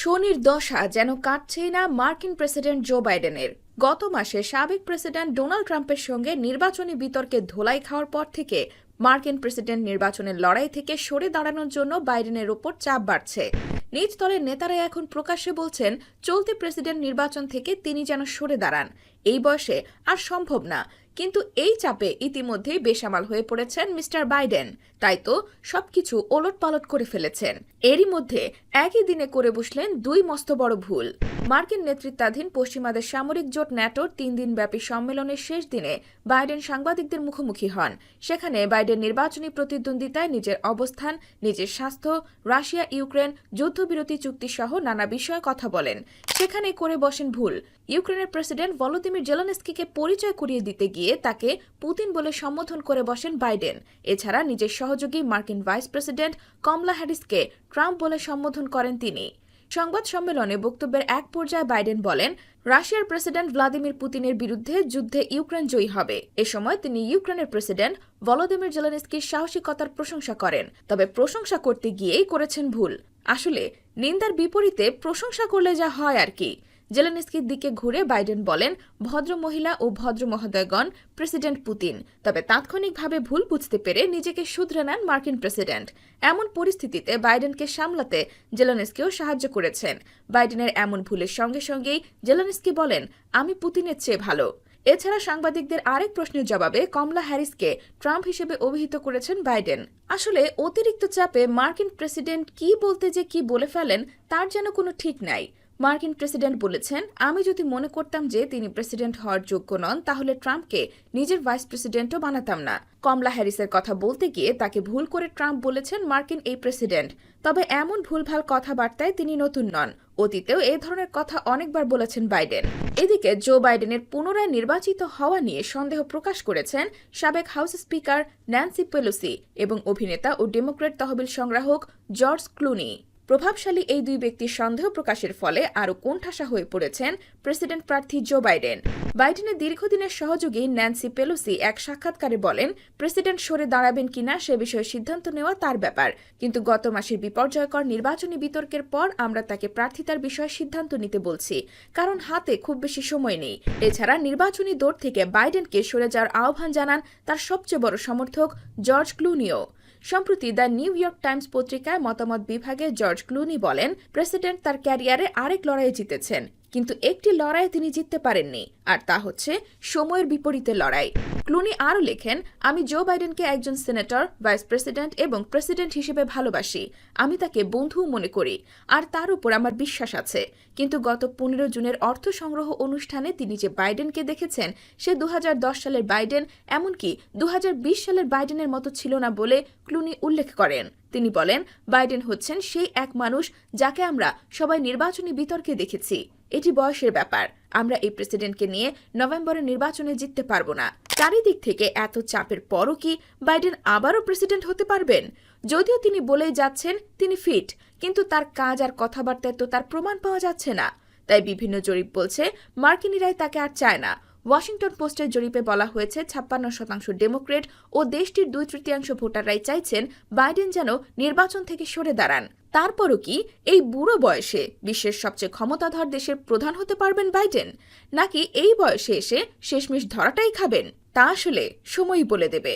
শনির দশা যেন কাটছেই না মার্কিন প্রেসিডেন্ট জো বাইডেনের। গত মাসে সাবেক প্রেসিডেন্ট ডোনাল্ড ট্রাম্পের সঙ্গে নির্বাচনী বিতর্কে ধোলাই খাওয়ার পর থেকে মার্কিন প্রেসিডেন্ট নির্বাচনের লড়াই থেকে সরে দাঁড়ানোর জন্য বাইডেনের ওপর চাপ বাড়ছে। নিজ দলের নেতারা এখন প্রকাশ্যে বলছেন, চলতি প্রেসিডেন্ট নির্বাচন থেকে তিনি যেন সরে দাঁড়ান। এই বয়সে আর সম্ভব না। কিন্তু এই চাপে ইতিমধ্যেই বেসামাল হয়ে পড়েছেন মিস্টার বাইডেন। তাই তো সবকিছু ওলট পালট করে ফেলেছেন। এরই মধ্যে একই দিনে করে বসলেন দুই মস্ত বড় ভুল। মার্কিন নেতৃত্বাধীন পশ্চিমাদের সামরিক জোট ন্যাটোর তিন দিনব্যাপী সম্মেলনের শেষ দিনে বাইডেন সাংবাদিকদের মুখোমুখি হন। সেখানে বাইডেন নির্বাচনী প্রতিদ্বন্দ্বিতায় নিজের অবস্থান, নিজের স্বাস্থ্য, রাশিয়া, ইউক্রেন, যুদ্ধবিরতি চুক্তি সহ নানা বিষয়ে কথা বলেন। সেখানে করে বসেন ভুল। ইউক্রেনের প্রেসিডেন্ট ভলোদিমির জেলানেস্কিকে পরিচয় করিয়ে দিতে গিয়ে তাকে পুতিন বলে সম্বোধন করে বসেন বাইডেন। এছাড়া নিজের সহযোগী মার্কিন ভাইস প্রেসিডেন্ট কমলা হ্যারিসকে ট্রাম্প বলে সম্বোধন করেন তিনি। সংবাদ সম্মেলনে বক্তব্যের এক পর্যায়ে বাইডেন বলেন, রাশিয়ার প্রেসিডেন্ট ভ্লাদিমির পুতিনের বিরুদ্ধে যুদ্ধে ইউক্রেন জয়ী হবে। এ সময় তিনি ইউক্রেনের প্রেসিডেন্ট ভলোদিমির জেলেনস্কির সাহসিকতার প্রশংসা করেন। তবে প্রশংসা করতে গিয়েই করেছেন ভুল। আসলে, নিন্দার বিপরীতে প্রশংসা করলে যা হয় আর কি। জেলেনস্কির দিকে ঘুরে বাইডেন বলেন, ভদ্র মহিলা ও ভদ্র মহোদয়গণ, প্রেসিডেন্ট পুতিন। তবে তাৎক্ষণিকভাবে ভুল বুঝতে পেরে নিজেকে শুধরে নেন মার্কিন প্রেসিডেন্ট। এমন পরিস্থিতিতে বাইডেনকে সামলাতে জেলেনস্কিও সাহায্য করেছেন। বাইডেনের এমন ভুলের সঙ্গে সঙ্গেই জেলেনস্কি বলেন, আমি পুতিনের চেয়ে ভালো। এছাড়া সাংবাদিকদের আরেক প্রশ্নের জবাবে কমলা হ্যারিসকে ট্রাম্প হিসেবে অভিহিত করেছেন বাইডেন। আসলে অতিরিক্ত চাপে মার্কিন প্রেসিডেন্ট কি বলতে যে কি বলে ফেলেন, তার যেন কোনো ঠিক নাই। মার্কিন প্রেসিডেন্ট বলেছেন, আমি যদি মনে করতাম যে তিনি প্রেসিডেন্ট হওয়ার যোগ্য নন, তাহলে ট্রাম্পকে নিজের ভাইস প্রেসিডেন্টও বানাতাম না। কমলা হ্যারিসের কথা বলতে গিয়ে তাকে ভুল করে ট্রাম্প বলেছেন মার্কিন এই প্রেসিডেন্ট। তবে এমন ভুলভাল কথাবার্তায় তিনি নতুন নন। অতীতেও এ ধরনের কথা অনেকবার বলেছেন বাইডেন। এদিকে জো বাইডেনের পুনরায় নির্বাচিত হওয়া নিয়ে সন্দেহ প্রকাশ করেছেন সাবেক হাউস স্পিকার ন্যান্সি পেলোসি এবং অভিনেতা ও ডেমোক্রেট তহবিল সংগ্রাহক জর্জ ক্লুনি। প্রভাবশালী এই দুই ব্যক্তির সন্দেহ প্রকাশের ফলে আরও কোণঠাসা হয়ে পড়েছেন প্রেসিডেন্ট প্রার্থী জো বাইডেন। বাইডেনের দীর্ঘদিনের সহযোগী ন্যান্সি পেলোসি এক সাক্ষাৎকারে বলেন, প্রেসিডেন্ট সরে দাঁড়াবেন কিনা সে বিষয়ে সিদ্ধান্ত নেওয়া তার ব্যাপার। কিন্তু গত মাসের বিপর্যয়কর নির্বাচনী বিতর্কের পর আমরা তাকে প্রার্থিতার বিষয়ে সিদ্ধান্ত নিতে বলছি। কারণ হাতে খুব বেশি সময় নেই। এছাড়া নির্বাচনী দৌড় থেকে বাইডেনকে সরে যাওয়ার আহ্বান জানান তার সবচেয়ে বড় সমর্থক জর্জ ক্লুনিও। সম্প্রতি দ্য নিউ ইয়র্ক টাইমস পত্রিকায় মতামত বিভাগে জর্জ ক্লুনি বলেন, প্রেসিডেন্ট তার ক্যারিয়ারে আরেক লড়াই জিতেছেন, কিন্তু একটি লড়াই তিনি জিততে পারেননি। আর তা হচ্ছে সময়ের বিপরীতে লড়াই। ক্লুনি আরও লেখেন, আমি জো বাইডেনকে একজন সেনেটর, ভাইস প্রেসিডেন্ট এবং প্রেসিডেন্ট হিসেবে ভালোবাসি। আমি তাকে বন্ধু মনে করি আর তার উপর আমার বিশ্বাস আছে। কিন্তু গত পনেরো জুনের অর্থ সংগ্রহ অনুষ্ঠানে তিনি যে বাইডেনকে দেখেছেন, সে দু হাজার দশ সালের বাইডেন, এমনকি দু হাজার বিশ সালের বাইডেনের মতো ছিল না বলে ক্লুনি উল্লেখ করেন। তিনি বলেন, বাইডেন হচ্ছেন সেই এক মানুষ যাকে আমরা সবাই নির্বাচনী বিতর্কে দেখেছি। এটি বয়সের ব্যাপার। আমরা এই প্রেসিডেন্টকে নিয়ে নভেম্বরের নির্বাচনে জিততে পারব না। চারিদিক থেকে এত চাপের পরও কি বাইডেন আবারও প্রেসিডেন্ট হতে পারবেন? যদিও তিনি বলেই যাচ্ছেন তিনি ফিট, কিন্তু তার কাজ আর কথাবার্তায় তো তার প্রমাণ পাওয়া যাচ্ছে না। তাই বিভিন্ন জরিপ বলছে মার্কিনিরাই তাকে আর চায় না। ওয়াশিংটন পোস্টের জরিপে বলা হয়েছে, ছাপ্পান্ন শতাংশ ডেমোক্রেট ও দেশটির দুই তৃতীয়াংশ ভোটাররাই চাইছেন বাইডেন যেন নির্বাচন থেকে সরে দাঁড়ান। তারপরও কি এই বুড়ো বয়সে বিশ্বের সবচেয়ে ক্ষমতাধর দেশের প্রধান হতে পারবেন বাইডেন? নাকি এই বয়সে এসে শেষমেশ ধরাটাই খাবেন? তা আসলে সময়ই বলে দেবে।